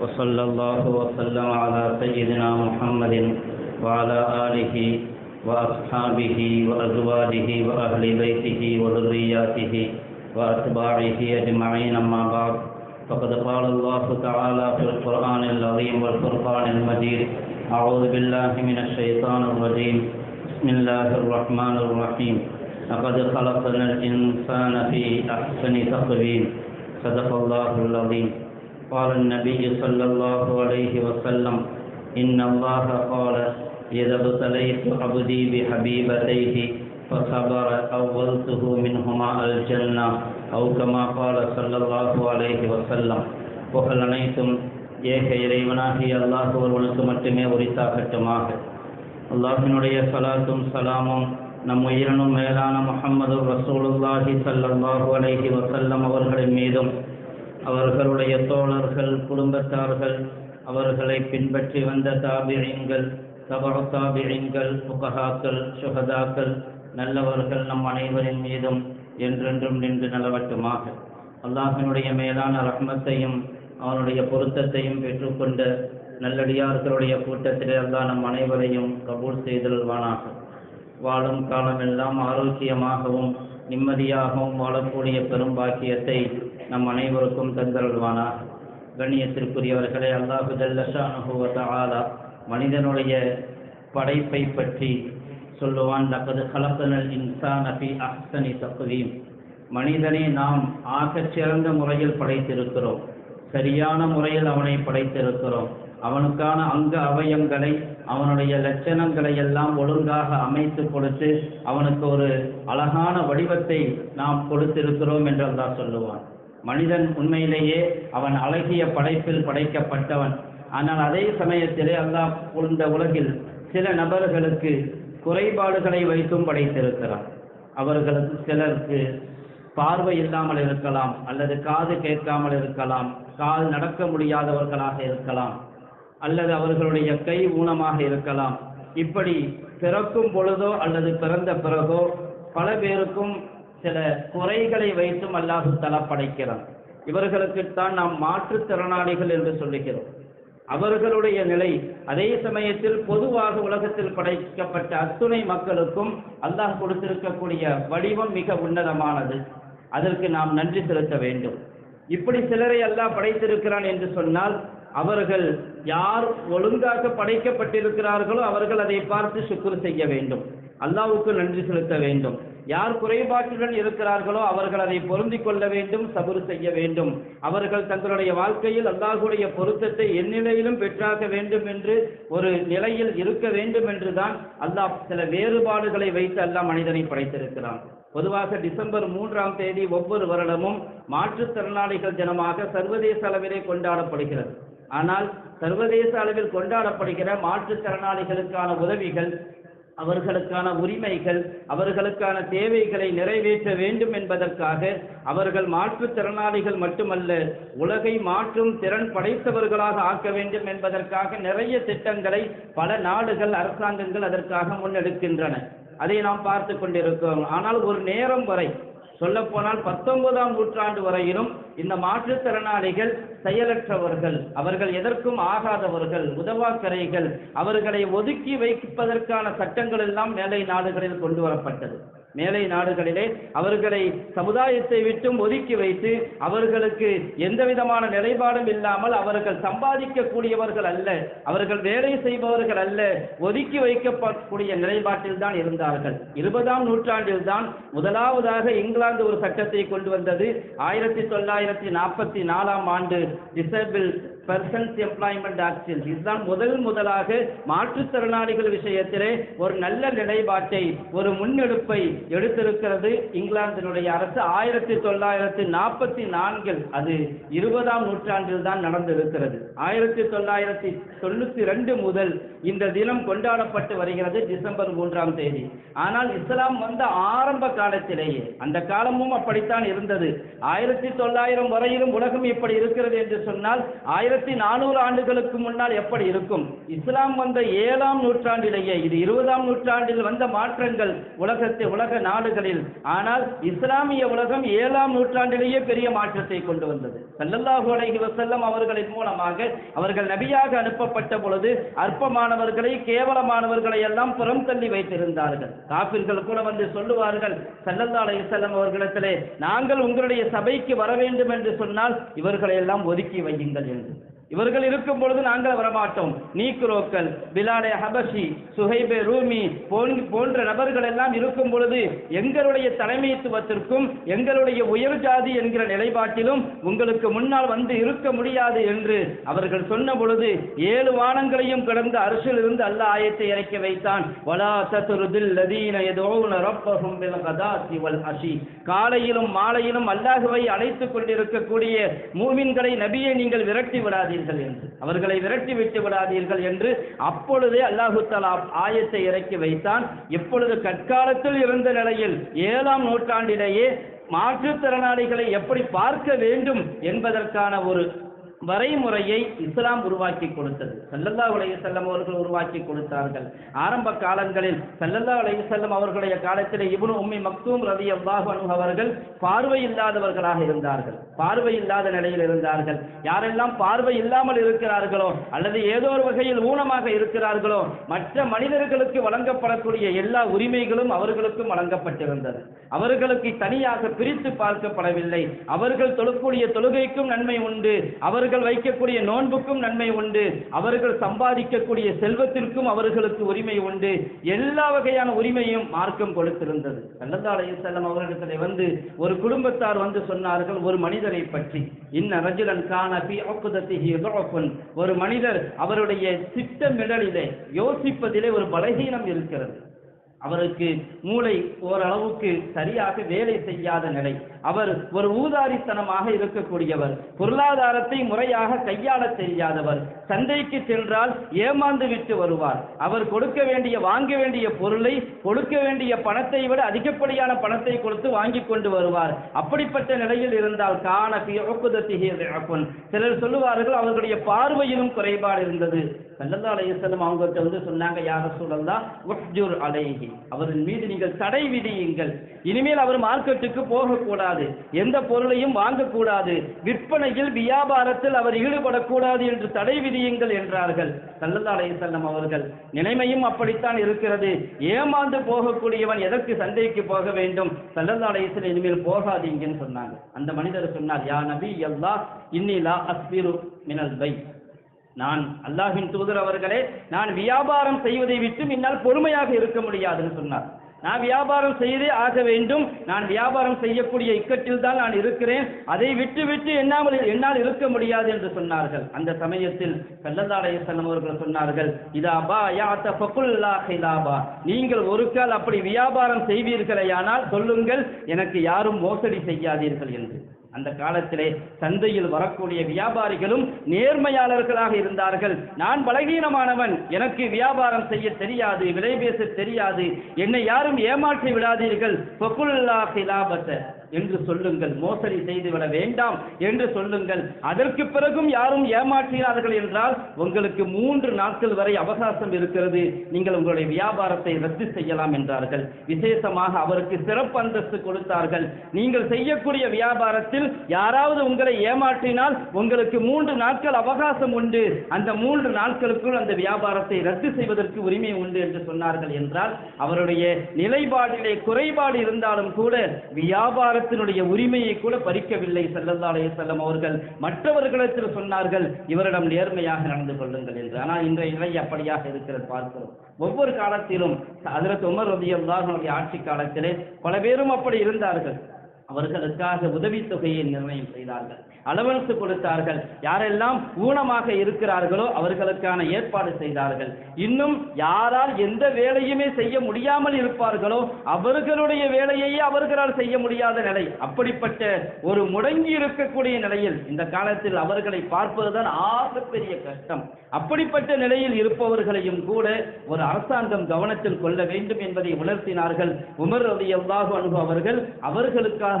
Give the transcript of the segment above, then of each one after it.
وصلى الله وسلم على سيدنا محمد وعلى آله وأصحابه وأزواجه وأهل بيته وذرياته وأتباعه أجمعين أما بعد. فقد قال الله تعالى في القرآن العظيم والفرقان المجيد أعوذ بالله من الشيطان الرجيم. بسم الله الرحمن الرحيم. لقد خلقنا الإنسان في أحسن تقويم. صدق الله العظيم. قال النبي صلى الله عليه وسلم إن الله قال إذا ابتليت عبدي بحبيبتيه فصبر أولته منهما الجنة أو كما قال صلى الله عليه وسلم புகழ் அனைத்தும் ஏக இறைவனாகிய அல்லாஹ் ஒருவனுக்கு மட்டுமே உரித்தாகட்டுமாக அல்லாஹினுடைய சலாத்தும் சலாமும் நம் உயிரினும் மேலான முஹம்மது ரசூலுல்லாஹி ஸல்லல்லாஹு அலைஹி வஸல்லம் அவர்களின் மீதும் அவர்களுடைய தோழர்கள் குடும்பத்தார்கள் அவர்களை பின்பற்றி வந்த தாபிரியங்கள் தபர தாபிரியங்கள் புகஹாக்கள் சுகதாக்கள் நல்லவர்கள் நம் அனைவரின் மீதும் என்றென்றும் நின்று நலவட்டுமாக. அல்லாஹினுடைய மேலான ரஹ்மத்தையும் அவனுடைய பொருத்தத்தையும் பெற்றுக்கொண்ட நல்லடியார்களுடைய கூட்டத்திலே அல்லாஹ் நம் அனைவரையும் கபூல் செய்தல்வானாக வாழும் காலமெல்லாம் ஆரோக்கியமாகவும் நிம்மதியாகவும் வாழக்கூடிய பெரும் பாக்கியத்தை நம் அனைவருக்கும் தந்தருள்வானாக. கண்ணியத்திற்குரியவர்களே அல்லாஹு ஜல்லஷானுவத ஆலா மனிதனுடைய படைப்பை பற்றி சொல்லுவான் லக்கது கலப்பனல் இன்சான் அபி அஹ்சனி தக்குவீம் மனிதனை நாம் ஆகச் சிறந்த முறையில் படைத்திருக்கிறோம். சரியான முறையில் அவனை படைத்திருக்கிறோம். அவனுக்கான அங்க அவயங்களை அவனுடைய லட்சணங்களை எல்லாம் ஒழுங்காக அமைத்து கொடுத்து அவனுக்கு ஒரு அழகான வடிவத்தை நாம் கொடுத்திருக்கிறோம் என்று சொல்லுவான். மனிதன் உண்மையிலேயே அவன் அழகிய படைப்பில் படைக்கப்பட்டவன். ஆனால் அதே சமயத்திலே அல்லாஹ் இந்த உலகில் சில நபர்களுக்கு குறைபாடுகளை வைத்தும் படைத்திருக்கிறான். அவர்களுக்கு சிலருக்கு பார்வை இல்லாமல் இருக்கலாம் அல்லது காது கேட்காமல் இருக்கலாம் கால் நடக்க முடியாதவர்களாக இருக்கலாம் அல்லது அவர்களுடைய கை ஊனமாக இருக்கலாம். இப்படி பிறக்கும் பொழுதோ அல்லது பிறந்த பிறகோ பல பேருக்கும் சில குறைகளை வைத்தும் அல்லாஹு தலா படைக்கிறான். இவர்களுக்குத்தான் நாம் மாற்றுத்திறனாளிகள் என்று சொல்லுகிறோம். அவர்களுடைய நிலை அதே சமயத்தில் பொதுவாக உலகத்தில் படைக்கப்பட்ட அத்துணை மக்களுக்கும் அல்லாஹ் கொடுத்திருக்கக்கூடிய வடிவம் மிக உன்னதமானது. அதற்கு நாம் நன்றி செலுத்த வேண்டும். இப்படி சிலரை அல்லாஹ் படைத்திருக்கிறான் என்று சொன்னால் அவர்கள் யார் ஒழுங்காக படைக்கப்பட்டிருக்கிறார்களோ அவர்கள் அதை பார்த்து சுக்குர் செய்ய வேண்டும். அல்லாவுக்கு நன்றி செலுத்த வேண்டும். யார் குறைபாட்டுடன் இருக்கிறார்களோ அவர்கள் அதை பொருந்திக் கொள்ள வேண்டும் சபுறு செய்ய வேண்டும். அவர்கள் தங்களுடைய வாழ்க்கையில் அல்லாஹுடைய பொருத்தத்தை எந்நிலையிலும் பெற்றாக வேண்டும் என்று ஒரு நிலையில் இருக்க வேண்டும் என்றுதான் அல்லாஹ் சில வேறுபாடுகளை வைத்து அல்லாஹ் மனிதனை படைத்திருக்கிறான். பொதுவாக டிசம்பர் மூன்றாம் தேதி ஒவ்வொரு வருடமும் மாற்றுத்திறனாளிகள் தினமாக சர்வதேச அளவிலே கொண்டாடப்படுகிறது. ஆனால் சர்வதேச அளவில் கொண்டாடப்படுகிற மாற்றுத்திறனாளிகளுக்கான உதவிகள் அவர்களுக்கான உரிமைகள் அவர்களுக்கான தேவைகளை நிறைவேற்ற வேண்டும் என்பதற்காக அவர்கள் மாற்றுத்திறனாளிகள் மட்டுமல்ல உலகை மாற்றும் திறன் படைத்தவர்களாக ஆக்க வேண்டும் என்பதற்காக நிறைய திட்டங்களை பல நாடுகள் அரசாங்கங்கள் அதற்காக முன்னெடுக்கின்றன. அதை நாம் பார்த்து கொண்டிருக்கிறோம். ஆனால் ஒரு நேரம் வரை சொல்லப்போனால் பத்தொன்பதாம் நூற்றாண்டு வரையிலும் இந்த மாற்றுத்திறனாளிகள் செயலற்றவர்கள் அவர்கள் எதற்கும் ஆகாதவர்கள் உதவாக்கரைகள் அவர்களை ஒதுக்கி வைப்பதற்கான சட்டங்கள் எல்லாம் மேலை நாடுகளில் கொண்டு வரப்பட்டது. மேலை நாடுகளிலே அவர்களை சமுதாயத்தை விட்டும் ஒதுக்கி வைத்து அவர்களுக்கு எந்த விதமான நிலைப்பாடும் இல்லாமல் அவர்கள் சம்பாதிக்கக்கூடியவர்கள் அல்ல அவர்கள் வேலை செய்பவர்கள் அல்ல ஒதுக்கி வைக்கப்படக்கூடிய நிலைப்பாட்டில் தான் இருந்தார்கள். இருபதாம் நூற்றாண்டில் தான் முதலாவதாக இங்கிலாந்து ஒரு சட்டத்தை கொண்டு வந்தது. ஆயிரத்தி தொள்ளாயிரத்தி நாற்பத்தி நாலாம் ஆண்டு டிசபிள் பர்சன்ஸ் எம்ப்ளாய்மெண்ட் ஆக்ஷன்ஸ் இதுதான் முதல் முதலாக மாற்றுத்திறனாளிகள் விஷயத்திலே ஒரு நல்ல நிலைப்பாட்டை ஒரு முன்னெடுப்பை எடுத்திருக்கிறது இங்கிலாந்தினுடைய அரசு. ஆயிரத்தி தொள்ளாயிரத்தி நாற்பத்தி நான்கில் அது இருபதாம் நூற்றாண்டில் தான் நடந்திருக்கிறது. ஆயிரத்தி தொள்ளாயிரத்தி தொண்ணூத்தி ரெண்டு முதல் இந்த தினம் கொண்டாடப்பட்டு வருகிறது டிசம்பர் மூன்றாம் தேதி. ஆனால் இஸ்லாம் வந்த ஆரம்ப காலத்திலேயே அந்த காலமும் அப்படித்தான் இருந்தது. ஆயிரத்தி தொள்ளாயிரம் வரையிலும் உலகம் இப்படி இருக்கிறது என்று சொன்னால் ஆயிரத்தி நானூறு ஆண்டுகளுக்கு முன்னால் எப்படி இருக்கும்? இஸ்லாம் வந்த ஏழாம் நூற்றாண்டிலேயே இது இருபதாம் நூற்றாண்டில் வந்த மாற்றங்கள் உலகத்தை உலக நாடுகளில். ஆனால் இஸ்லாமிய உலகம் ஏழாம் நூற்றாண்டிலேயே பெரிய மாற்றத்தை கொண்டு வந்தது. சல்லல்லாஹு அலைஹி வசல்லம் அவர்களின் மூலமாக அவர்கள் நபியாக அனுப்பப்பட்ட பொழுது அற்பமானவர்களை கேவலமானவர்களை எல்லாம் புறம் தள்ளி வைத்திருந்தார்கள். காப்பிர்கள் கூட வந்து சொல்லுவார்கள் சல்லல்லா அலைஹி அவர்களிடத்திலே நாங்கள் உங்களுடைய சபைக்கு வர வேண்டும் என்று சொன்னால் இவர்களை எல்லாம் ஒதுக்கி வையுங்கள் என்று. இவர்கள் இருக்கும் பொழுது நாங்கள் வரமாட்டோம். நீக்ரோக்கள் பிலாலே ஹபஷி சுஹைபே ரூமி போன்- போன்ற நபர்கள் எல்லாம் இருக்கும் பொழுது எங்களுடைய தலைமைத்துவத்திற்கும் எங்களுடைய உயர் ஜாதி என்கிற நிலைப்பாட்டிலும் உங்களுக்கு முன்னால் வந்து இருக்க முடியாது என்று அவர்கள் சொன்ன பொழுது ஏழு வானங்களையும் கடந்த அரசில் இருந்து அல்ல ஆயத்தை இறக்கி வைத்தான். வலா தத்ருதில் லதீன யதுஊன ரப்பஹும் பில் வல் அஷி. காலையிலும் மாலையிலும் அல்லாஹுவை அழைத்துக் கொண்டிருக்கக்கூடிய மூமின்களை நபியை நீங்கள் விரட்டி விடாதீர்கள். என்று. அவர்களை விரட்டி விட்டு விடாதீர்கள் என்று அப்பொழுதே அல்லாஹு தலா ஆயத்தை இறக்கி வைத்தான். இப்பொழுது கற்காலத்தில் இருந்த நிலையில் ஏழாம் நூற்றாண்டிலேயே மாற்றுத்திறனாளிகளை எப்படி பார்க்க வேண்டும் என்பதற்கான ஒரு வரைமுறையை இஸ்லாம் உருவாக்கி கொடுத்தது. சல்லல்லா அலைஹி அவர்கள் உருவாக்கி கொடுத்தார்கள். ஆரம்ப காலங்களில் சல்லல்லா அலைஹி அவர்களுடைய காலத்தில் இவனு உம்மி மக்தூம் ரவி அன்ஹு அவர்கள் பார்வை இல்லாதவர்களாக இருந்தார்கள். பார்வை இல்லாத நிலையில் இருந்தார்கள். யாரெல்லாம் பார்வை இல்லாமல் இருக்கிறார்களோ அல்லது ஏதோ ஒரு வகையில் ஊனமாக இருக்கிறார்களோ மற்ற மனிதர்களுக்கு வழங்கப்படக்கூடிய எல்லா உரிமைகளும் அவர்களுக்கும் வழங்கப்பட்டிருந்தது. அவர்களுக்கு தனியாக பிரித்து பார்க்கப்படவில்லை. அவர்கள் தொழக்கூடிய தொழுகைக்கும் நன்மை உண்டு. அவர்கள் வைக்கக்கூடிய நோன்புக்கும் நன்மை உண்டு. அவர்கள் சம்பாதிக்கக்கூடிய செல்வத்திற்கும் அவர்களுக்கு உரிமை உண்டு. எல்லா வகையான உரிமையும் மார்க்கம் கொடுத்திருந்தது. ஸல்லல்லாஹு செல்லம் அவர்களிடத்தில் வந்து ஒரு குடும்பத்தார் வந்து சொன்னார்கள் ஒரு மனிதரை பற்றி. இன்ன ரஜுலன் காண பி ஒரு மனிதர் அவருடைய திட்டமிடலிலே யோசிப்பதிலே ஒரு பலகீனம் இருக்கிறது. அவருக்கு மூளை ஓரளவுக்கு சரியாக வேலை செய்யாத நிலை. அவர் ஒரு ஊதாரித்தனமாக இருக்கக்கூடியவர் பொருளாதாரத்தை முறையாக கையாள தெரியாதவர் சந்தைக்கு சென்றால் ஏமாந்து விட்டு வருவார். அவர் கொடுக்க வேண்டிய வாங்க வேண்டிய பொருளை கொடுக்க வேண்டிய பணத்தை விட அதிகப்படியான பணத்தை கொடுத்து வாங்கி கொண்டு வருவார். அப்படிப்பட்ட நிலையில் இருந்தால் காண சிலர் சொல்லுவார்கள் அவர்களுடைய பார்வையிலும் குறைபாடு இருந்தது. சல்லல்லா அலையம் அவங்கள்ட்ட வந்து சொன்னாங்க யார சூழல் தான் அலைஹி. அவரின் மீது நீங்கள் தடை விதியுங்கள். இனிமேல் அவர் மார்க்கெட்டுக்கு போகக்கூடாது. எந்த பொருளையும் வாங்கக்கூடாது. விற்பனையில் வியாபாரத்தில் அவர் ஈடுபடக்கூடாது என்று தடை விதியுங்கள் என்றார்கள். சல்லல்லா அலையம் அவர்கள் நிலைமையும் அப்படித்தான் இருக்கிறது. ஏமாந்து போகக்கூடியவன் எதற்கு சந்தைக்கு போக வேண்டும்? சல்லல்லா அலையம் இனிமேல் போகாதீங்கன்னு சொன்னாங்க. அந்த மனிதர் சொன்னார் யா நபி எல்லா இன்னிலா அஸ்பிரு மினல் பை நான் அல்லாஹின் தூதர் அவர்களே நான் வியாபாரம் செய்வதை விட்டு என்னால் பொறுமையாக இருக்க முடியாதுன்னு சொன்னார். நான் வியாபாரம் செய்தே ஆக வேண்டும். நான் வியாபாரம் செய்யக்கூடிய இக்கட்டில் தான் நான் இருக்கிறேன். அதை விட்டு விட்டு என்னாமல் என்னால் இருக்க முடியாது என்று சொன்னார்கள். அந்த சமயத்தில் கல்லல்லாடைய செல்லம் அவர்கள் சொன்னார்கள் இதாபா யாத்த ஃபகுல்லா ஹிலாபா. நீங்கள் ஒரு கால் அப்படி வியாபாரம் செய்வீர்களேயானால் சொல்லுங்கள் எனக்கு யாரும் மோசடி செய்யாதீர்கள் என்று. அந்த காலத்திலே சந்தையில் வரக்கூடிய வியாபாரிகளும் நேர்மையாளர்களாக இருந்தார்கள். நான் பலகீனமானவன். எனக்கு வியாபாரம் செய்ய தெரியாது விலை பேச தெரியாது. என்னை யாரும் ஏமாற்றி விடாதீர்கள். என்று சொல்லுங்கள். மோசடி செய்துவிட வேண்டாம் என்று சொல்லுங்கள். அதற்கு பிறகும் யாரும் ஏமாற்றினார்கள் என்றால் உங்களுக்கு மூன்று நாட்கள் வரை அவகாசம் இருக்கிறது. நீங்கள் உங்களுடைய வியாபாரத்தை ரத்து செய்யலாம் என்றார்கள். விசேஷமாக அவருக்கு சிறப்பு அந்தஸ்து கொடுத்தார்கள். நீங்கள் செய்யக்கூடிய வியாபாரத்தில் யாராவது உங்களை ஏமாற்றினால் உங்களுக்கு மூன்று நாட்கள் அவகாசம் உண்டு. அந்த மூன்று நாட்களுக்குள் அந்த வியாபாரத்தை ரத்து செய்வதற்கு உரிமை உண்டு என்று சொன்னார்கள் என்றால் அவருடைய நிலைப்பாடிலே குறைபாடு இருந்தாலும் கூட வியாபாரத்தினுடைய உரிமையை கூட பறிக்கவில்லை ஸல்லல்லாஹு அலைஹி அவர்கள். மற்றவர்களிடத்தில் சொன்னார்கள் இவரிடம் நேர்மையாக நடந்து கொள்ளுங்கள் என்று. ஆனால் இன்றைய நிலை அப்படியாக இருக்கிறது பார்க்கிறோம். ஒவ்வொரு காலத்திலும் ஹஜ்ரத் உமர் ரலியல்லாஹு அன்ஹுடைய ஆட்சி காலத்திலே பல பேரும் அப்படி இருந்தார்கள். அவர்களுக்காக உதவித்தொகையை நிர்ணயம் செய்தார்கள். அலவன்ஸ் கொடுத்தார்கள். யாரெல்லாம் ஊனமாக இருக்கிறார்களோ அவர்களுக்கான ஏற்பாடு செய்தார்கள். இன்னும் யாரால் எந்த வேலையுமே செய்ய முடியாமல் இருப்பார்களோ அவர்களுடைய வேலையையே அவர்களால் செய்ய முடியாத நிலை. அப்படிப்பட்ட ஒரு முடங்கி இருக்கக்கூடிய நிலையில் இந்த காலத்தில் அவர்களை பார்ப்பதுதான் ஆகப்பெரிய கஷ்டம். அப்படிப்பட்ட நிலையில் இருப்பவர்களையும் கூட ஒரு அரசாங்கம் கவனத்தில் கொள்ள வேண்டும் என்பதை உணர்த்தினார்கள். உமர் ரதி அல்லாஹு அனுபவ அவர்கள்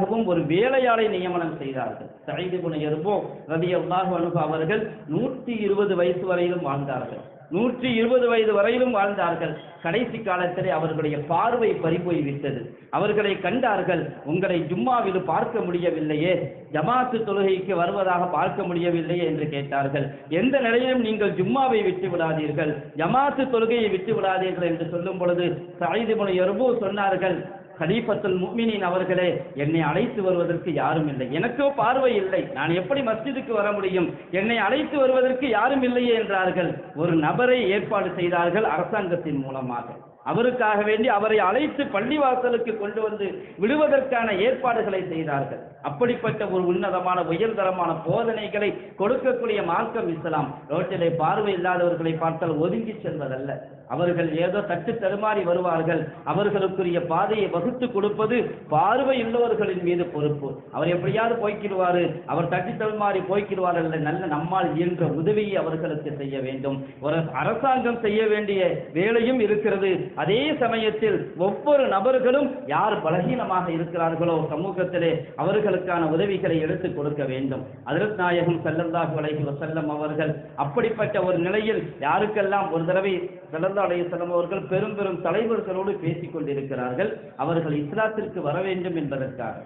அவர்களுக்காகவும் ஒரு வேலையாளை நியமனம் செய்தார்கள். சைது புனையருபோ ரவி அல்லாஹு அனுபவ அவர்கள் நூற்றி இருபது வயசு வரையிலும் வாழ்ந்தார்கள். நூற்றி இருபது வயது வரையிலும் வாழ்ந்தார்கள். கடைசி காலத்திலே அவர்களுடைய பார்வை பறிபோய் விட்டது அவர்களை கண்டார்கள் உங்களை ஜும்மாவில் பார்க்க முடியவில்லையே ஜமாத்து தொழுகைக்கு வருவதாக பார்க்க முடியவில்லையே என்று கேட்டார்கள். எந்த நிலையிலும் நீங்கள் ஜும்மாவை விட்டு விடாதீர்கள் ஜமாத்து தொழுகையை விட்டு விடாதீர்கள் என்று சொல்லும் பொழுது சாயிதிபுன எறும்பு சொன்னார்கள் ஹலீஃபத்துல் முக்மினின் அவர்களே என்னை அழைத்து வருவதற்கு யாரும் இல்லை. எனக்கோ பார்வை இல்லை. நான் எப்படி மஸ்ஜிதுக்கு வர முடியும்? என்னை அழைத்து வருவதற்கு யாரும் இல்லையே என்றார்கள். ஒரு நபரை ஏற்பாடு செய்தார்கள் அரசாங்கத்தின் மூலமாக. அவருக்காக வேண்டி அவரை அழைத்து பள்ளிவாசலுக்கு கொண்டு வந்து விடுவதற்கான ஏற்பாடுகளை செய்தார்கள். அப்படிப்பட்ட ஒரு உன்னதமான உயர்தரமான போதனைகளை கொடுக்கக்கூடிய மார்க்கம் இஸ்லாம். ரோட்டிலே பார்வை இல்லாதவர்களை பார்த்தால் ஒதுங்கி செல்வதல்ல. அவர்கள் ஏதோ தட்டு தடுமாறி வருவார்கள். அவர்களுக்குரிய பாதையை வகுத்து கொடுப்பது பார்வை உள்ளவர்களின் மீது பொறுப்பு. அவர் எப்படியாவது போய்க்கிடுவாரு. அவர் தட்டி தடுமாறி போய்க்கிடுவார் அல்ல நல்ல நம்மால் இயன்ற உதவியை அவர்களுக்கு செய்ய வேண்டும். ஒரு அரசாங்கம் செய்ய வேண்டிய வேலையும் இருக்கிறது. அதே சமயத்தில் ஒவ்வொரு நபர்களும் யார் பலகீனமாக இருக்கிறார்களோ சமூகத்திலே அவர்களுக்கான உதவிகளை எடுத்துக் கொடுக்க வேண்டும். அதற்கு நாயகம் செல்லல்லாஹு அலைஹி வசல்லம் அவர்கள் அப்படிப்பட்ட ஒரு நிலையில் யாருக்கெல்லாம் ஒரு தடவை செல்லந்தா அலைய செல்லம் அவர்கள் பெரும் பெரும் தலைவர்களோடு பேசிக் கொண்டிருக்கிறார்கள். அவர் அவர்கள் இஸ்லாத்திற்கு வர வேண்டும் என்பதற்காக.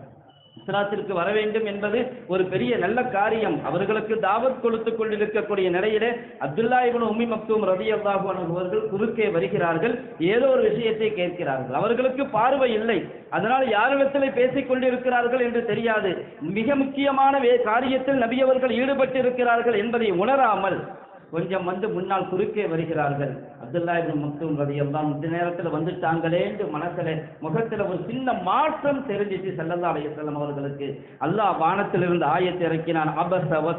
இஸ்லாத்திற்கு வர வேண்டும் என்பது ஒரு பெரிய நல்ல காரியம். அவர்களுக்கு தாவத் கொடுத்துக் கொண்டிருக்கக்கூடிய நிலையிலே அப்துல்லா இவன் உம்மி மக்தூம் ரலியல்லாஹு அன்ஹு அவர்கள் குறுக்கே வருகிறார்கள். ஏதோ ஒரு விஷயத்தை கேட்கிறார்கள். அவர்களுக்கு பார்வை இல்லை. அதனால் யாரிடத்தில் பேசிக் கொண்டிருக்கிறார்கள் என்று தெரியாது. மிக முக்கியமான காரியத்தில் நபியவர்கள் ஈடுபட்டிருக்கிறார்கள் என்பதை உணராமல் கொஞ்சம் வந்து முன்னால் குறுக்கே வருகிறார்கள். அப்துல்லா இப்னு மக்தூம் ரலியல்லாஹு இந்த நேரத்தில் வந்துட்டாங்களே என்று மனசுல முகத்துல ஒரு சின்ன மாற்றம் தெரிஞ்சிச்சு செல்லல்லா அலையம் அவர்களுக்கு. அல்லாஹ் வானத்திலிருந்து ஆயத்தை இறக்கினான். அபஸ வ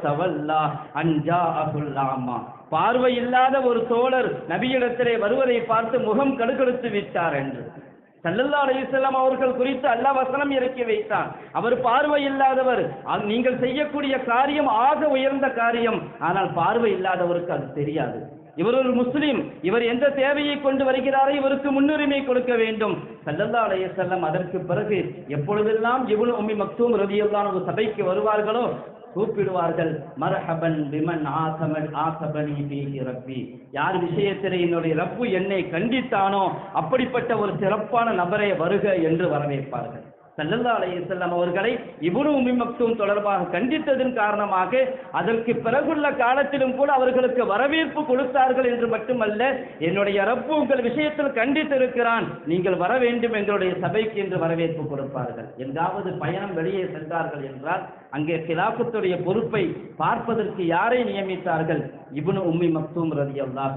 அஞ்சா அசுல்லாமா பார்வையில்லாத பார்வை இல்லாத ஒரு தோழர் நபியிடத்திலே வருவதை பார்த்து முகம் கடுக்கெடுத்து விட்டார் என்று. சல்லல்லா அலைஹிஸ்ஸலாம் அவர்கள் குறித்து அல்லாஹ் வசனம் இறக்கி வைத்தான். அவர் பார்வை இல்லாதவர் நீங்கள் செய்யக்கூடிய காரியம் ஆக உயர்ந்த காரியம். ஆனால் பார்வை இல்லாதவருக்கு அது தெரியாது. இவர் ஒரு முஸ்லீம் இவர் எந்த தேவையை கொண்டு வருகிறாரோ இவருக்கு முன்னுரிமை கொடுக்க வேண்டும். சல்லல்லா செல்லம் அதற்கு பிறகு எப்பொழுதெல்லாம் எவ்வளவு உம்மி மக்தூம் ரலியல்லாஹு சபைக்கு வருவார்களோ கூப்பிடுவார்கள். மர்ஹபன் பிமன் ஆசமன் ஆசபனி பீஹி ரப்பி. யார் விஷயத்தில் என்னுடைய ரப்பு என்னை கண்டித்தானோ அப்படிப்பட்ட ஒரு சிறப்பான நபரை வருக என்று வரவேற்பார்கள். சல்லல்லா அலையம் அவர்களை இப்னு உம்மி மக்தூம் தொடர்பாக கண்டித்ததன் காரணமாக அதற்கு பிறகுள்ள காலத்திலும் கூட அவர்களுக்கு வரவேற்பு கொடுத்தார்கள் என்று மட்டுமல்ல என்னுடைய ரப்பு உங்கள் விஷயத்தில் கண்டித்திருக்கிறான் நீங்கள் வர வேண்டும் எங்களுடைய சபைக்கு என்று வரவேற்பு கொடுப்பார்கள். எங்காவது பயணம் வெளியே சென்றார்கள் என்றால் அங்கே கிலாபத்துடைய பொறுப்பை பார்ப்பதற்கு யாரை நியமித்தார்கள்? இபுனு உம்மி மக்தூம் ரதி அல்லாஹ்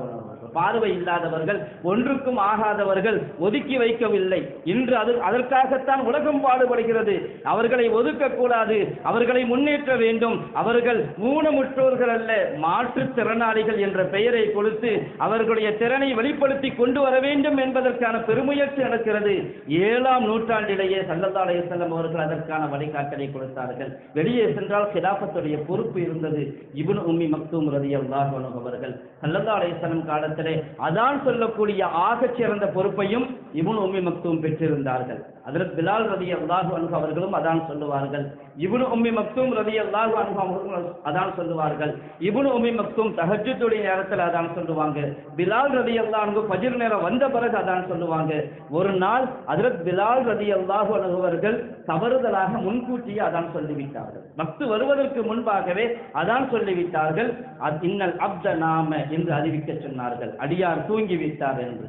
பார்வை இல்லாதவர்கள் ஒன்றுக்கும் ஆகாதவர்கள் ஒதுக்கி வைக்கவில்லை. இன்று அது அதற்காகத்தான் உலகம் பாடுபடுகிறது. அவர்களை ஒதுக்கக்கூடாது. அவர்களை முன்னேற்ற வேண்டும். அவர்கள் ஊனமுற்றோர்கள் அல்ல மாற்றுத்திறனாளிகள் என்ற பெயரை கொடுத்து அவர்களுடைய திறனை வெளிப்படுத்தி கொண்டு வர வேண்டும் என்பதற்கான பெருமுயற்சி நடக்கிறது. ஏழாம் நூற்றாண்டிலேயே சல்லல்லா அலைஹிஸ்ஸலாம் அவர்கள் அதற்கான வழிகாட்டலை கொடுத்தார்கள். வெளியே சென்றால் கிலாபத்துடைய பொறுப்பு இருந்தது. இப்னு உம்மி மக்தூம் ரதி அல்லா அன்ஹு அவர்கள்? சல்லல்லா அலைஹிஸ்ஸலாம் காலத்திலே அதான் சொல்லக்கூடிய ஆகச் சிறந்த பொறுப்பையும் இவன் உண்மை மக்தூம் பெற்றிருந்தார்கள். அதில் பிலால் ரலியல்லாஹு அனுகு அவர்களும் அதான் சொல்லுவார்கள். இப்னு உம்மி மக்தும் ரதி அல்லாஹு அனுகு அவர்களும் அதான் சொல்லுவார்கள். இபுனு உம்மி மக்தும் தஹஜ்ஜுடைய நேரத்தில் அதான் சொல்லுவாங்க. பிலால் ரலியல்லாஹு அன்ஹு பஜிர் நேரம் வந்த பிறகு அதான் சொல்லுவாங்க. ஒரு நாள் அதில் பிலால் ரதி அல்லாஹு அனுகுவர்கள் தவறுதலாக முன்கூட்டியே அதான் சொல்லிவிட்டார்கள். பக்து வருவதற்கு முன்பாகவே அதான் சொல்லிவிட்டார்கள். அத் இன்னல் அப்த நாம என்று அறிவிக்க சொன்னார்கள். அடியார் தூங்கிவிட்டார் என்று.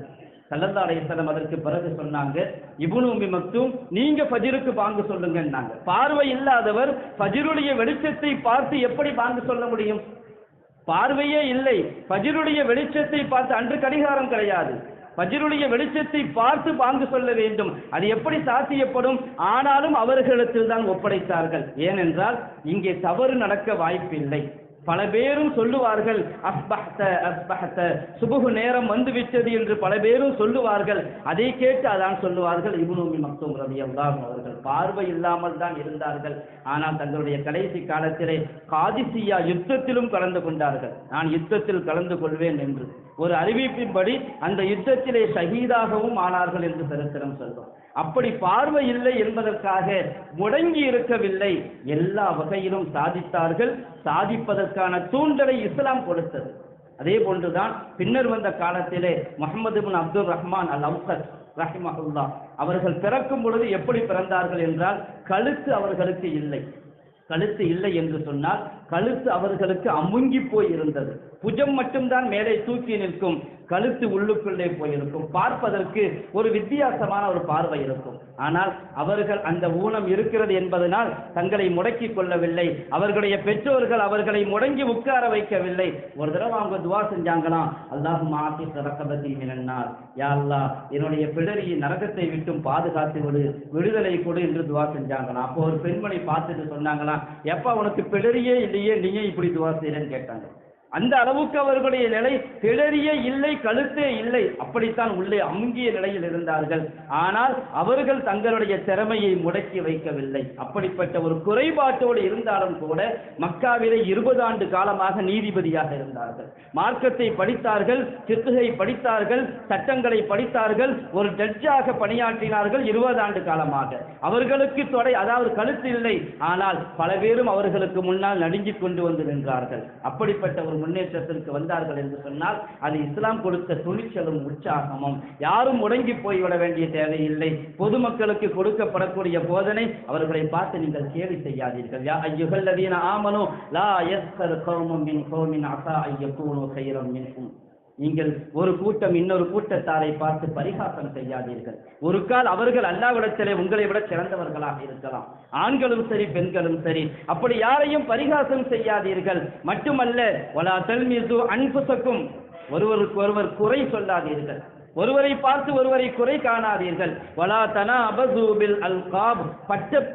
சல்லல்லா அலைஹிஸ்ஸலாம் அதற்கு பிறகு சொன்னாங்க இப்னு உம்மி நீங்க பஜிருக்கு பாங்கு சொல்லுங்கன்னாங்க. பார்வை இல்லாதவர் பஜிருடைய வெளிச்சத்தை பார்த்து எப்படி பாங்கு சொல்ல முடியும்? பார்வையே இல்லை. பஜிருடைய வெளிச்சத்தை பார்த்து அன்று கடிகாரம் கிடையாது. பஜிருடைய வெளிச்சத்தை பார்த்து பாங்கு சொல்ல வேண்டும். அது எப்படி சாத்தியப்படும்? ஆனாலும் அவர்களிடத்தில் தான் ஒப்படைத்தார்கள். ஏனென்றால் இங்கே தவறு நடக்க வாய்ப்பில்லை. பல பேரும் சொல்லுவார்கள் அஸ்பஹ்த அஸ்பஹ்த சுபுகு நேரம் வந்து விட்டது என்று பல பேரும் சொல்லுவார்கள். அதை கேட்டு அதான் சொல்லுவார்கள். இப்னு மக்தூம் ரலியல்லாஹு அவர்கள் பார்வை இல்லாமல் தான் இருந்தார்கள். ஆனால் தங்களுடைய கடைசி காலத்திலே காதிசியா யுத்தத்திலும் கலந்து கொண்டார்கள். நான் யுத்தத்தில் கலந்து கொள்வேன் என்று. ஒரு அறிவிப்பின்படி அந்த யுத்தத்திலே ஷஹீதாகவும் ஆனார்கள் என்று சரித்திரம் சொல்வார் அப்படி பார்வை இல்லை என்பதற்காக முடங்கி இருக்கவில்லை. எல்லா வகையிலும் சாதித்தார்கள். சாதிப்பதற்கான தூண்டலை இஸ்லாம் கொடுத்தது. அதே போன்றுதான் பின்னர் வந்த காலத்திலே முகமது பின் அப்துல் ரஹ்மான் அல் அவுசத் ரஹிமஹுல்லா அவர்கள் பிறக்கும் பொழுது எப்படி பிறந்தார்கள் என்றால் கழுத்து அவர்களுக்கு இல்லை. கழுத்து இல்லை என்று சொன்னால் கழுத்து அவர்களுக்கு அமுங்கி போய் இருந்தது புஜம் மட்டும்தான் மேலே தூக்கி நிற்கும். கழுத்து உள்ளுக்குள்ளே போயிருக்கும். பார்ப்பதற்கு ஒரு வித்தியாசமான ஒரு பார்வை இருக்கும். ஆனால் அவர்கள் அந்த ஊனம் இருக்கிறது என்பதனால் தங்களை முடக்கிக் கொள்ளவில்லை. அவர்களுடைய பெற்றோர்கள் அவர்களை முடங்கி உட்கார வைக்கவில்லை. ஒரு தடவை அவங்க துவா செஞ்சாங்களாம் அல்லாஹு மாசி ரக்கபத்தி மினன்னார். யாழ்லா என்னுடைய பிடரியை நரகத்தை விட்டும் பாதுகாத்து விடு விடுதலை கொடு என்று துவா செஞ்சாங்களாம் அப்போ ஒரு பெண்மணி பார்த்துட்டு சொன்னாங்களாம் எப்பா உனக்கு பிடரியே இல்லையே நீயே இப்படி துவா செய்யறேன்னு கேட்டாங்க. அந்த அளவுக்கு அவர்களுடைய நிலை பிடரியே இல்லை கழுத்தே இல்லை. அப்படித்தான் உள்ளே அமுங்கிய நிலையில் இருந்தார்கள். ஆனால் அவர்கள் தங்களுடைய திறமையை முடக்கி வைக்கவில்லை. அப்படிப்பட்ட ஒரு குறைபாட்டோடு இருந்தாலும் கூட மக்காவிலே இருபது ஆண்டு காலமாக நீதிபதியாக இருந்தார்கள். மார்க்கத்தை படித்தார்கள் சித்துகை படித்தார்கள் சட்டங்களை படித்தார்கள் ஒரு ஜட்ஜாக பணியாற்றினார்கள் இருபது ஆண்டு காலமாக. அவர்களுக்கு தொடை அதாவது கழுத்து இல்லை. ஆனால் பல பேரும் அவர்களுக்கு முன்னால் நடுங்கிக் கொண்டு வந்து நின்றார்கள். அப்படிப்பட்ட ஒரு முன்னேற்றத்திற்கு வந்தார்கள் என்று சொன்னால் அது இஸ்லாம் கொடுத்த துணிச்சலும் உற்சாகமும். யாரும் முடங்கி போய்விட வேண்டிய தேவையில்லை. பொதுமக்களுக்கு கொடுக்கப்படக்கூடிய போதனை அவர்களை பார்த்து நீங்கள் கேலி செய்யாதீர்கள். யா ஐயுகல்லதீன லா எஸ்கர் கௌமும் மின் கௌமின் அசா ஐயக்கூனு கைரம் மின்கும். நீங்கள் ஒரு கூட்டம் இன்னொரு கூட்டத்தாரை பார்த்து பரிகாசம் செய்யாதீர்கள். ஒரு கால் அவர்கள் அல்லாவிடத்திலே உங்களை விட சிறந்தவர்களாக இருக்கலாம். ஆண்களும் சரி பெண்களும் சரி. அப்படி யாரையும் பரிகாசம் செய்யாதீர்கள். மட்டுமல்ல வலா மீது அன்புசக்கும் ஒருவருக்கு ஒருவர் குறை சொல்லாதீர்கள். ஒருவரை பார்த்து ஒருவரை குறை காணாதீர்கள். வலா தனா அபசூபில் அல் காப்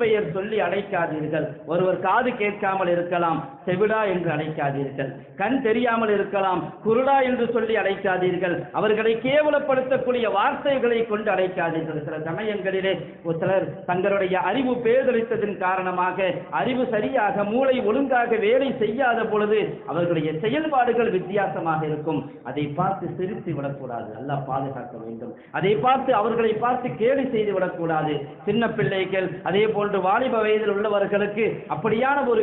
பெயர் சொல்லி அழைக்காதீர்கள். ஒருவர் காது கேட்காமல் இருக்கலாம் செவிடா என்று அழைக்காதீர்கள். கண் தெரியாமல் இருக்கலாம் குருடா என்று சொல்லி அழைக்காதீர்கள். அவர்களை கேவலப்படுத்தக்கூடிய வார்த்தைகளை கொண்டு அழைக்காதீர்கள். சில சமயங்களிலே ஒரு சிலர் தங்களுடைய அறிவு பேதளித்ததன் காரணமாக அறிவு சரியாக மூளை ஒழுங்காக வேலை செய்யாத பொழுது அவர்களுடைய செயல்பாடுகள் வித்தியாசமாக இருக்கும். அதை பார்த்து சிரித்து விடக்கூடாது. அல்லாஹ் பாதுகாக்க வேண்டும். அதை பார்த்து அவர்களை பார்த்து கேலி செய்து விடக்கூடாது. சின்ன பிள்ளைகள் அதே போன்று வாலிப வயதில் உள்ளவர்களுக்கு அப்படியான ஒரு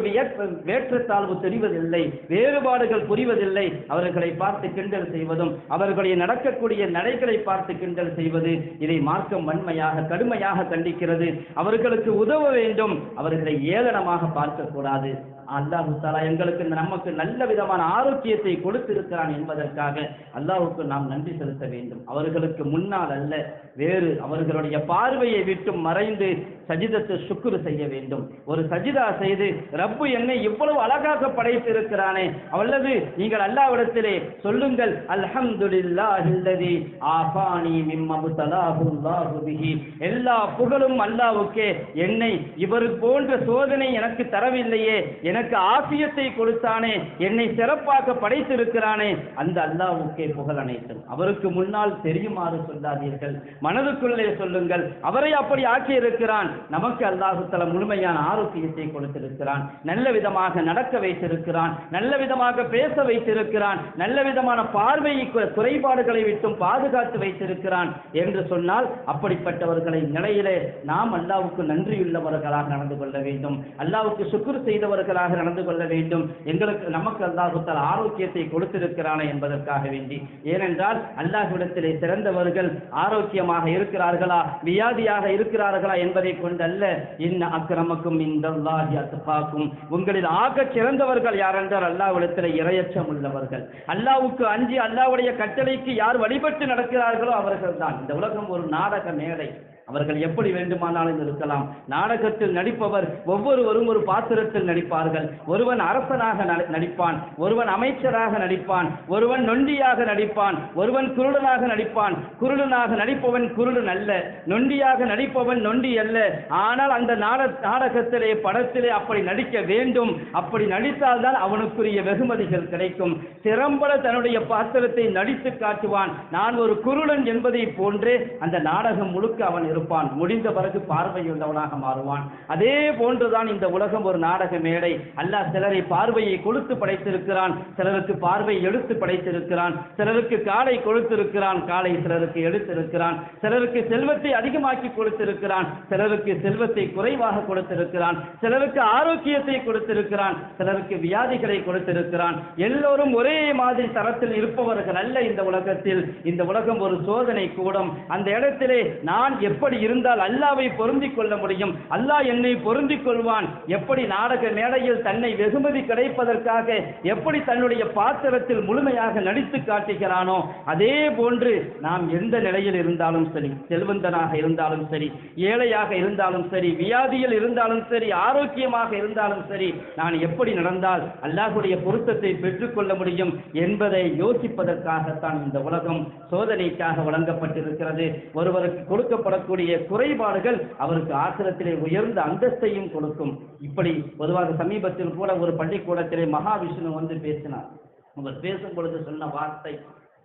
வேற்றத்தாழ்வு தெரிவதில்லை. வேறுபாடுகள் புரிவதில்லை. அவர்களை பார்த்து கிண்டல் செய்வதும் அவர்களுடைய நடக்கக்கூடிய நடைகளை பார்த்து கிண்டல் செய்வது இதை மார்க்கம் வன்மையாக கடுமையாக கண்டிக்கிறது. அவர்களுக்கு உதவ வேண்டும். அவர்களை ஏளனமாக பார்க்கக்கூடாது. அல்லாஹு தாலா எங்களுக்கு நமக்கு நல்ல விதமான ஆரோக்கியத்தை கொடுத்திருக்கிறான் என்பதற்காக அல்லாஹுக்கு நாம் நன்றி செலுத்த வேண்டும். அவர்களுக்கு முன்னால் அல்ல வேறு அவர்களுடைய பார்வையை விட்டு மறைந்து சஜிதத்தை சுக்குரு செய்ய வேண்டும். ஒரு சஜிதா செய்து ரப்பு என்னை இவ்வளவு அழகாக படைத்திருக்கிறானே அல்லது நீங்கள் அல்லாவிடத்திலே சொல்லுங்கள் அல்ஹம்துலில்லாஹில்லதி ஆபானி மிம்மபுதலாஹு அல்லாஹு பிஹி. எல்லா புகழும் அல்லாஹ்வுக்கே என்னை இவர் போன்ற சோதனை எனக்கு தரவில்லையே எனக்கு ஆசியத்தை கொடுத்தானே என்னை சிறப்பாக படைத்திருக்கிறானே அந்த அல்லாவுக்கே புகழ் அனைத்தும். அவருக்கு முன்னால் தெரியுமாறு சொல்லாதீர்கள். மனதுக்குள்ளே சொல்லுங்கள். அவரை அப்படி ஆக்கியிருக்கிறான். நமக்கு அல்லாஹு முழுமையான ஆரோக்கியத்தை கொடுத்திருக்கிறான். நல்ல விதமாக நடக்க வைத்திருக்கிறான். நல்ல விதமாக பேச வைத்திருக்கிறான். நல்ல விதமான பார்வையை குறைபாடுகளை விட்டும் பாதுகாத்து வைத்திருக்கிறான். என்று சொன்னால் அப்படிப்பட்டவர்களை நிலையிலே நாம் அல்லாவுக்கு நன்றியுள்ளவர்களாக நடந்து கொள்ள வேண்டும். அல்லாவுக்கு சுக்குர் செய்தவர்களாக நடந்து கொள்ள வேண்டும். எங்களுக்கு நமக்கு அல்லாஹுத்தால் ஆரோக்கியத்தை கொடுத்திருக்கிறானே என்பதற்காக வேண்டி. ஏனென்றால் அல்லாஹ்விடத்திலே சிறந்தவர்கள் ஆரோக்கியமாக இருக்கிறார்களா வியாதியாக இருக்கிறார்களா என்பதை கொண்டல்ல. இன்ன அக்கிரமக்கும் இந்த அத்துப்பாக்கும் உங்களில் ஆக சிறந்தவர்கள் யாரென்றால் என்றால் அல்லாஹ்விடத்திலே இரையச்சம் உள்ளவர்கள். அல்லாவுக்கு அஞ்சி அல்லாஹ்வுடைய கட்டளைக்கு யார் வழிபட்டு நடக்கிறார்களோ அவர்கள்தான். இந்த உலகம் ஒரு நாடக மேடை. அவர்கள் எப்படி வேண்டுமானாலும் இருக்கலாம். நாடகத்தில் நடிப்பவர் ஒவ்வொருவரும் ஒரு பாத்திரத்தில் நடிப்பார்கள். ஒருவன் அரசனாக நடி- நடிப்பான். ஒருவன் அமைச்சராக நடிப்பான். ஒருவன் நொண்டியாக நடிப்பான். ஒருவன் குருடனாக நடிப்பான். குருடனாக நடிப்பவன் குருடன் அல்ல. நொண்டியாக நடிப்பவன் நொண்டி அல்ல. ஆனால் அந்த நாட நாடகத்திலே படத்திலே அப்படி நடிக்க வேண்டும். அப்படி நடித்தால்தான் அவனுக்குரிய வெகுமதிகள் கிடைக்கும். திறம்பட தன்னுடைய பாத்திரத்தை நடித்து காட்டுவான். நான் ஒரு குருடன் என்பதை போன்றே அந்த நாடகம் முழுக்க அவன் இருப்பான் முடிந்த பிறகு பார்வையுள்ளவனாக மாறுவான். அதே போன்றுதான் இந்த உலகம் ஒரு நாடக மேடை. அல்லாஹ் சிலரை பார்வையை கொடுத்து படைத்திருக்கிறான். சிலருக்கு பார்வை எடுத்து படைத்திருக்கிறான். சிலருக்கு காலை கொடுத்திருக்கிறான் காலை சிலருக்கு எடுத்திருக்கிறான். சிலருக்கு செல்வத்தை அதிகமாக்கி கொடுத்திருக்கிறான். சிலருக்கு செல்வத்தை குறைவாக கொடுத்திருக்கிறான். சிலருக்கு ஆரோக்கியத்தை கொடுத்திருக்கிறான். சிலருக்கு வியாதிகளை கொடுத்திருக்கிறான். எல்லோரும் ஒரே மாதிரி தரத்தில் இருப்பவர்கள் அல்ல இந்த உலகத்தில். இந்த உலகம் ஒரு சோதனை கூடம். அந்த இடத்திலே நான் எப்ப எப்படி இருந்தால் அல்லாவை பொருந்திக் கொள்ள முடியும். அல்லாஹ் என்னை பொருந்திக் கொள்வான். எப்படி நாடக மேடையில் தன்னை வெகுமதி கிடைப்பதற்காக எப்படி தன்னுடைய பாத்திரத்தில் முழுமையாக நடித்து காட்டுகிறானோ அதே போன்று நாம் எந்த நிலையில் இருந்தாலும் சரி செல்வந்தனாக இருந்தாலும் சரி ஏழையாக இருந்தாலும் சரி வியாதியில் இருந்தாலும் சரி ஆரோக்கியமாக இருந்தாலும் சரி நான் எப்படி நடந்தால் அல்லாஹுடைய பொருத்தத்தை பெற்றுக்கொள்ள முடியும் என்பதை யோசிப்பதற்காகத்தான் இந்த உலகம் சோதனைக்காக வழங்கப்பட்டிருக்கிறது. ஒருவருக்கு கொடுக்கப்படக்கூடிய குறைபாடுகள் அவருக்கு ஆசிரத்திலே உயர்ந்த அந்தஸ்தையும் கொடுக்கும். இப்படி பொதுவாக சமீபத்தில் கூட ஒரு பள்ளிக்கூடத்திலே மகாவிஷ்ணு வந்து பேசினார். அவர் பேசும் பொழுது சொன்ன வார்த்தை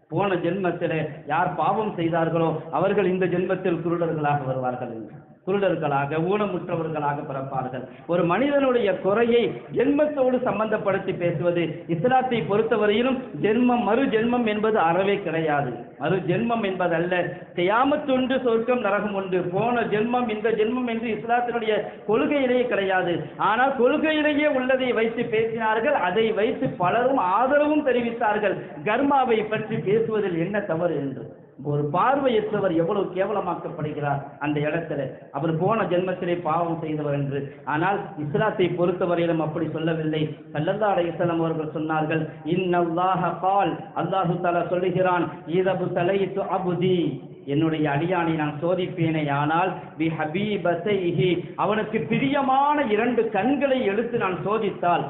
போன ஜென்மத்திலே யார் பாவம் செய்தார்களோ அவர்கள் இந்த ஜென்மத்தில் குருடர்களாக வருவார்கள் என்று. குருடர்களாக ஊனமுற்றவர்களாக பிறப்பார்கள். ஒரு மனிதனுடைய குறையை ஜென்மத்தோடு சம்பந்தப்படுத்தி பேசுவது இஸ்லாத்தை பொறுத்தவரையிலும் ஜென்மம் மறு ஜென்மம் என்பது அறவே கிடையாது. மறு ஜென்மம் என்பதல்ல. தியாமத்துண்டு சொர்க்கம் நரகம் உண்டு. போன ஜென்மம் இந்த ஜென்மம் என்று இஸ்லாத்தினுடைய கொள்கையிலேயே கிடையாது. ஆனால் கொள்கையிலேயே உள்ளதை வைத்து பேசினார்கள். அதை வைத்து பலரும் ஆதரவும் தெரிவித்தார்கள். கர்மாவை பற்றி பேசுவதில் என்ன தவறு என்று. ஒரு பார்வையற்றவர் எவ்வளவு கேவலமாக்கப்படுகிறார் அந்த இடத்துல. அவர் போன ஜென்மத்திலே பாவம் செய்தவர் என்று. ஆனால் இஸ்லாத்தை பொறுத்தவரையிலும் அப்படி சொல்லவில்லை. சல்லல்லா அலையம் அவர்கள் சொன்னார்கள் இன்னல்லாஹ கால். அல்லாஹு தலா சொல்லுகிறான் ஈதபு தலை அபுதி. என்னுடைய அடியானை நான் சோதிப்பேனே ஆனால் பி ஹபீபசைஹி. அவனுக்கு பிரியமான இரண்டு கண்களை எடுத்து நான் சோதித்தால்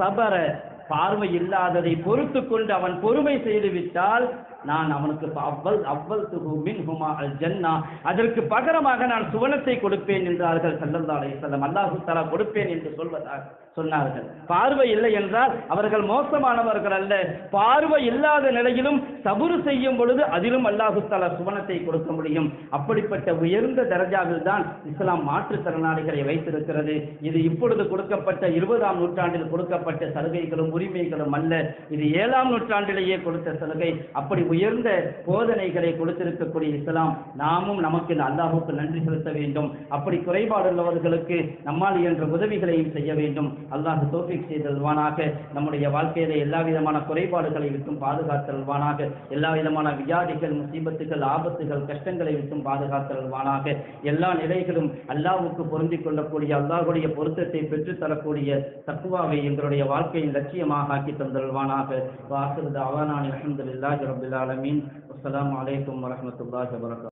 சபர. பார்வை இல்லாததை பொறுத்து கொண்டு அவன் பொறுமை செய்து விட்டால் நான் அவனுக்கு அவ்வல் அவ்வல் மின் ஹுமா அல் ஜன்னா அதற்கு பகரமாக நான் சுவனத்தை கொடுப்பேன் என்றார்கள் சல்லல்லா செல்லம் அல்லாஹு தலா கொடுப்பேன் என்று சொல்வதாக சொன்னார்கள். பார்வை இல்லை என்றால் அவர்கள் மோசமானவர்கள் அல்ல. பார்வை இல்லாத நிலையிலும் சபுரு செய்யும் பொழுது அதிலும் அல்லாஹு சுவனத்தை கொடுக்க முடியும். அப்படிப்பட்ட உயர்ந்த தரஜாவில் தான் இஸ்லாம் மாற்றுத்திறனாளிகளை வைத்திருக்கிறது. இது இப்பொழுது கொடுக்கப்பட்ட இருபதாம் நூற்றாண்டில் கொடுக்கப்பட்ட சலுகைகளும் உரிமைகளும் அல்ல. இது ஏழாம் நூற்றாண்டிலேயே கொடுத்த சலுகை. அப்படி உயர்ந்த போதனைகளை கொடுத்திருக்கக்கூடிய இஸ்லாம் நாமும் நமக்கு இந்த அல்லாஹுக்கு நன்றி செலுத்த வேண்டும். அப்படி குறைபாடுள்ளவர்களுக்கு நம்மால் இயன்ற உதவிகளையும் செய்ய வேண்டும். அல்லாஹ் தோஃபிக் செய்தல்வானாக. நம்முடைய வாழ்க்கையில எல்லா விதமான குறைபாடுகளை விட்டும் பாதுகாத்தல்வானாக. எல்லா விதமான வியாதிகள் முசீபத்துகள் ஆபத்துகள் கஷ்டங்களை விட்டும் பாதுகாத்தல்வானாக. எல்லா நிலைகளும் அல்லாஹுக்கு பொருந்திக் கொள்ளக்கூடிய அல்லாஹுடைய பொருத்தத்தை பெற்றுத் தரக்கூடிய தக்குவாவை எங்களுடைய வாழ்க்கையின் லட்சியமாக ஆக்கி தந்தல்வானாக. வாசல் அவானான் அலமதுல்லாஹி ரபுல்லாலமீன் அஸ்லாம் வலைக்கம் அலைக்கும் வரஹ்மத்துல்லாஹி